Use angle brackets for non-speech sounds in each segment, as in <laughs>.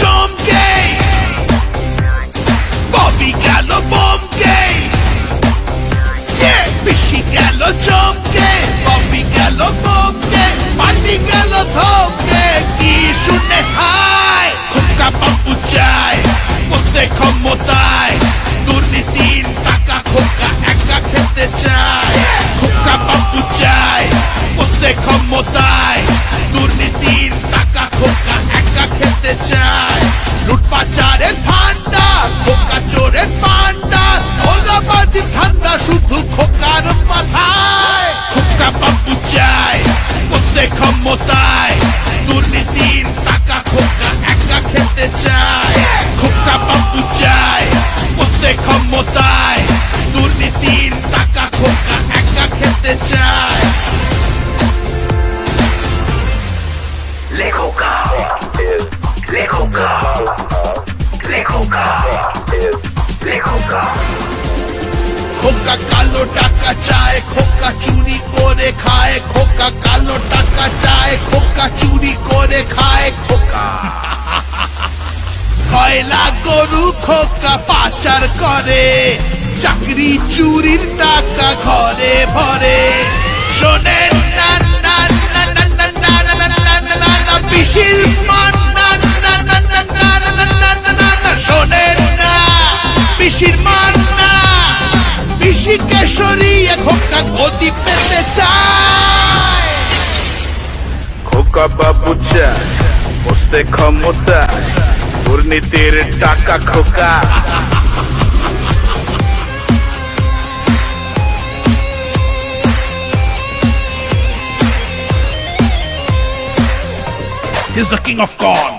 চমকে? ববি গেল বমকে! পিসি গেল চমকে? ববি গেল বমকে? পার্টি গেল ধমকে? কি শুনে হায়? খোকা বাবু চায়, বসতে ক্ষমতায়। দুর্নীতির টাকা খোকা একা খেতে চায়। খোকা বাবু চায়, বসতে ক্ষমতায়। করতে চায়। লুটপাচারের ঠান্ডা খোকা চোরের পান্ডা ওলা বাজি ঠান্ডা শুধু খোকার মাথায়। খোকা বাবু চায় করতে ক্ষমতায় খোকা কালো টাকা চায়, খোকা চুরি করে খায়, খোকা কালো টাকা চায়, খোকা চুরি করে খায়, খোকা। <laughs> কয়লা গরু খোকা পাচার করে, চাকরি চুরির টাকা ঘরে ভরে। শোনেন গতি পেতে চায় খোকা বাবু চায় বসতে ক্ষমতা দুর্নীতির টাকা খোকা He's the king of corn.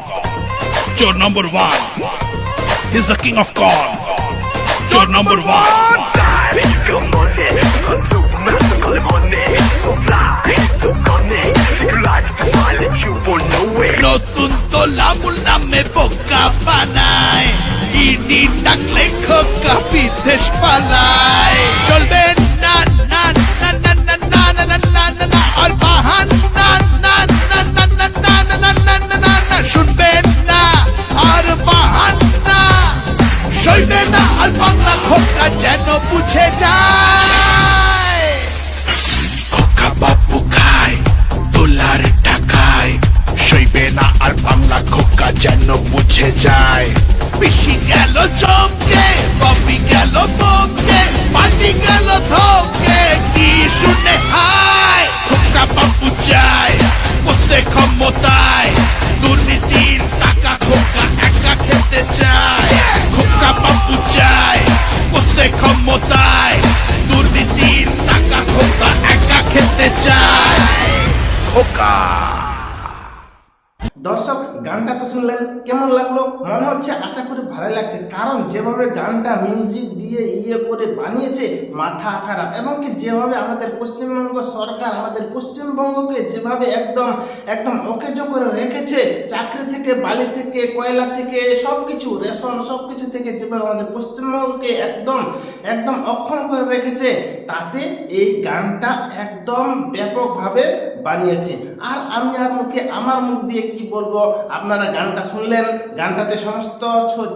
Your number one. He's the king of corn. Your number one. নতুন তোলামুল নামে বোকা বানায় ইডি পালায় চলবে আর না আর বাংলা যেন বুঝে যায় না আর বাংলা খোকা যেন বুঝে যায়। পিসি গেল চমকে ববি গেল বমকে পার্টি গেল ধমকে কি শুনে হায়, খোকা বাবু চায়, বসতে ক্ষমতায়, দুর্নীতির টাকা খোকা একা খেতে চায়, খোকা বাবু চায়, বসতে ক্ষমতায়, দুর্নীতির টাকা খোকা একা খেতে চায়। খোকা দর্শক গানটা তো শুনলেন, কেমন লাগল? মনে হচ্ছে আশা করি ভালো লাগছে। কারণ যেভাবে গানটা মিউজিক দিয়ে ইয়ে করে বানিয়েছে, মাথা খারাপ। এবং কি যেভাবে আমাদের পশ্চিমবঙ্গ সরকার আমাদের পশ্চিমবঙ্গকে যেভাবে একদম একদম অকেজো করে রেখেছে, চাকরি থেকে বালি থেকে, কয়লা থেকে সব কিছু রেশন সব কিছু থেকে যেভাবে আমাদের পশ্চিমবঙ্গকে একদম একদম অক্ষম করে রেখেছে, তাতে এই গানটা একদম ব্যাপকভাবে বানিয়েছে। আর আমি আর মুখে, আমার মুখ দিয়ে কি বলব? আপনারা গানটা শুনলেন, গানটাতে সমস্ত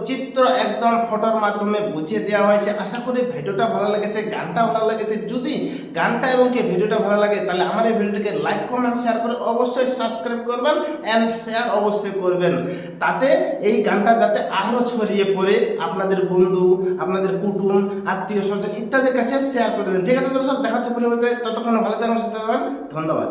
চিত্র একদম ফটোর মাধ্যমে বুঝিয়ে দেওয়া হয়েছে। আশা করি ভিডিওটা ভালো লেগেছে, গানটা ভালো লেগেছে। যদি গানটা এবং কি ভিডিওটা ভালো লাগে, তাহলে আমার এই ভিডিওটিকে লাইক কমেন্ট শেয়ার করে অবশ্যই সাবস্ক্রাইব করবেন অ্যান্ড শেয়ার অবশ্যই করবেন। তাতে এই গানটা যাতে আরও ছড়িয়ে পড়ে আপনাদের বন্ধু, আপনাদের কুটুম, আত্মীয় স্বজন ইত্যাদির কাছে শেয়ার করে দেন ঠিক আছে, দর্শক, দেখা হচ্ছে পরিবর্তে ততক্ষণ ভালো থাকবেন। ধন্যবাদ।